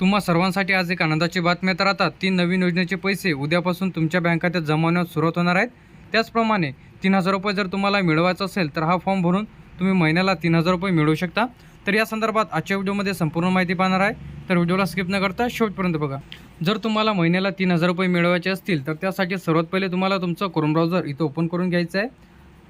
तुम्हा सर्वांसाठी आज एक आनंदाची बातमी तर आता तीन नवीन योजनेचे पैसे उद्यापासून तुमच्या बँक खात्यात जमा होण्यास सुरुवात होणार आहेत. त्याचप्रमाणे तीन हजार रुपये जर तुम्हाला मिळवायचा असेल तर हा फॉर्म भरून तुम्ही महिन्याला तीन हजार रुपये मिळवू शकता. तर या संदर्भात आजच्या व्हिडिओमध्ये संपूर्ण माहिती पाहणार आहे. तर व्हिडिओला स्किप न करता शेवटपर्यंत बघा. जर तुम्हाला महिन्याला तीन हजार रुपये मिळवायचे असतील तर त्यासाठी सर्वात पहिले तुम्हाला तुमचं क्रोम ब्राउझर इथं ओपन करून घ्यायचं आहे.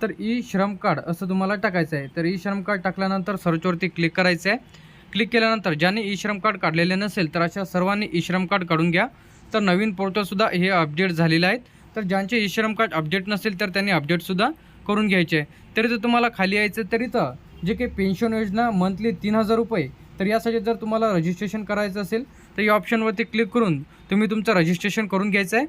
तर ई श्रम कार्ड असं तुम्हाला टाकायचं आहे. तर ई श्रम कार्ड टाकल्यानंतर सर्चवरती क्लिक करायचं आहे. क्लिक केल्यानंतर ज्यांनी ई श्रम कार्ड काढलेले नसेल तर अशा सर्वांनी ई श्रम कार्ड काढून घ्या. तर नवीन पोर्टलसुद्धा हे अपडेट झालेले आहेत. तर ज्यांचे ई श्रम कार्ड अपडेट नसेल तर त्यांनी अपडेटसुद्धा करून घ्यायचे. आहे तरी जर तुम्हाला खाली यायचं तरी तर जे काही पेन्शन योजना मंथली तीन हजार रुपये तर यासाठी जर तुम्हाला रजिस्ट्रेशन करायचं असेल तर या ऑप्शनवरती क्लिक करून तुम्ही तुमचं रजिस्ट्रेशन करून घ्यायचं आहे.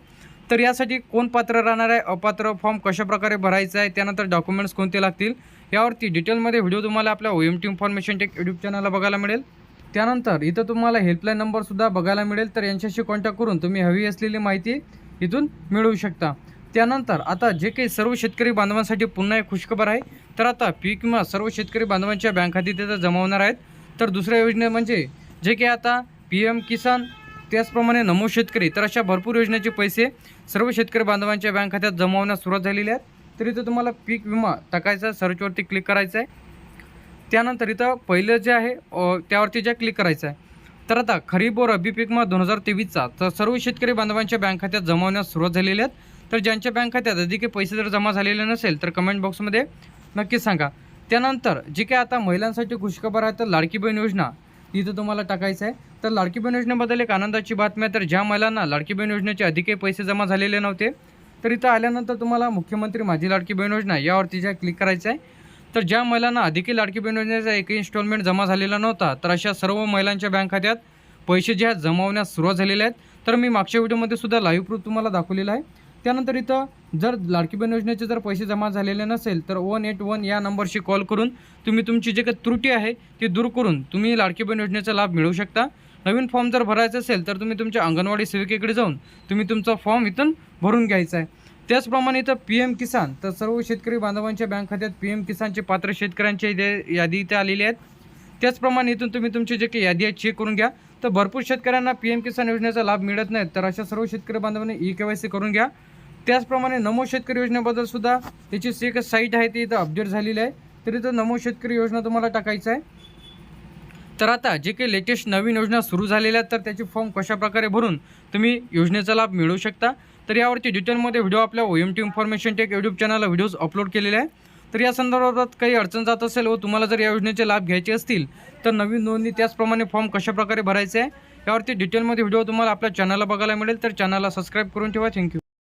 तर यासाठी कोण पात्र राहणार आहे अपात्र फॉर्म कशाप्रकारे भरायचा आहे त्यानंतर डॉक्युमेंट्स कोणते लागतील यावरती डिटेलमध्ये व्हिडिओ तुम्हाला आपल्या O M T information tech YouTube चॅनलला बघायला मिळेल. त्यानंतर इथं तुम्हाला हेल्पलाईन नंबरसुद्धा बघायला मिळेल तर यांच्याशी कॉन्टॅक्ट करून तुम्ही हवी असलेली माहिती इथून मिळवू शकता. त्यानंतर आता जे काही सर्व शेतकरी बांधवांसाठी पुन्हा एक खुशखबर आहे तर आता पीक विमा सर्व शेतकरी बांधवांच्या बँक खाती तिथं जमा होणार आहेत. तर दुसऱ्या योजने म्हणजे जे काही आता पी एम किसान त्याचप्रमाणे नमो शेतकरी तर अशा भरपूर योजनेचे पैसे सर्व शेतकरी बांधवांच्या बँक खात्यात जमावण्यास सुरुवात झालेली आहेत तर इथं तुम्हाला पीक विमा टाकायचा सर्चवरती क्लिक करायचं आहे त्यानंतर इथं पहिलं जे आहे त्यावरती जे क्लिक करायचं आहे तर आता खरीप व रब्बी पीक विमा दोन हजार तेवीसचा तर सर्व शेतकरी बांधवांच्या बँक खात्यात जमावण्यास सुरुवात झालेली आहेत तर ज्यांच्या बँक खात्यात अधिक पैसे जर जमा झालेले नसेल तर कमेंट बॉक्समध्ये नक्कीच सांगा. त्यानंतर जे काय आता महिलांसाठी खुशखबर आहे तर लाडकी बहीण योजना तिथं तुम्हाला टाकायचं आहे. तर लाडकी बहीण योजनेबद्दल एक आनंदाची बातमी आहे. तर ज्या महिलांना लाडकी बहीण योजनेचे अधिकही पैसे जमा झालेले नव्हते तर इथं आल्यानंतर तुम्हाला मुख्यमंत्री माझी लाडकी बहीण योजना यावरती ज्या क्लिक करायचं आहे तर ज्या महिलांना अधिकही लाडकी बहीण योजनेचा एक इन्स्टॉलमेंट जमा झालेला नव्हता तर अशा सर्व महिलांच्या बँक खात्यात पैसे जे आहेत जमावण्यास सुरुवात झालेले आहेत. तर मी मागच्या व्हिडिओमध्ये सुद्धा लाईव्ह प्रूफ तुम्हाला दाखवलेला आहे. त्यानंतर इथं जर लाडकी बहीण योजनेचे जर पैसे जमा झालेले नसेल तर वन एट वन या नंबरशी कॉल करून तुम्ही तुमची जे काही त्रुटी आहे ती दूर करून तुम्ही लाडकी बहीण योजनेचा लाभ मिळवू शकता. नवीन फॉर्म जर भरायचा असेल तर तुम्ही तुमच्या अंगणवाडी सेविकेकडे जाऊन तुम्ही तुमचा फॉर्म इथून भरून घ्यायचा आहे. त्याचप्रमाणे इथं पी एम किसान तर सर्व शेतकरी बांधवांच्या बँक खात्यात पी एम किसानचे पात्र शेतकऱ्यांच्या इथे यादी इथे आलेली आहेत. त्याचप्रमाणे इथून तुम्ही तुमची जे काही यादी आहे चेक करून घ्या. तर भरपूर शेतकऱ्यांना पी एम किसान योजनेचा लाभ मिळत नाही तर अशा सर्व शेतकरी बांधवांनी ई के वाय सी करून घ्या. त्याचप्रमाणे नमो शेतकरी योजनेबद्दल सुद्धा त्याची जी एक साईट आहे ती इथं अपडेट झालेली आहे. तर इथं नमो शेतकरी योजना तुम्हाला टाकायचं आहे. तर आता जे काही लेटेस्ट नवीन योजना सुरू झालेल्या आहेत तर त्याचे फॉर्म कशाप्रकारे भरून तुम्ही योजनेचा लाभ मिळवू शकता. तर यावरती डिटेलमध्ये व्हिडिओ आपल्या O M T information tech YouTube चॅनलला व्हिडिओज अपलोड केलेले आहे तर या संदर्भात काही अडचण जात असेल व तुम्हाला जर या योजनेचे लाभ घ्यायचे असतील तर नवीन नोंदणी त्याचप्रमाणे फॉर्म कशाप्रकारे भरायचे आहे यावरती डिटेलमध्ये व्हिडिओ तुम्हाला आपल्या चॅनलला बघायला मिळेल. तर चॅनलला सबस्क्राईब करून ठेवा. थँक्यू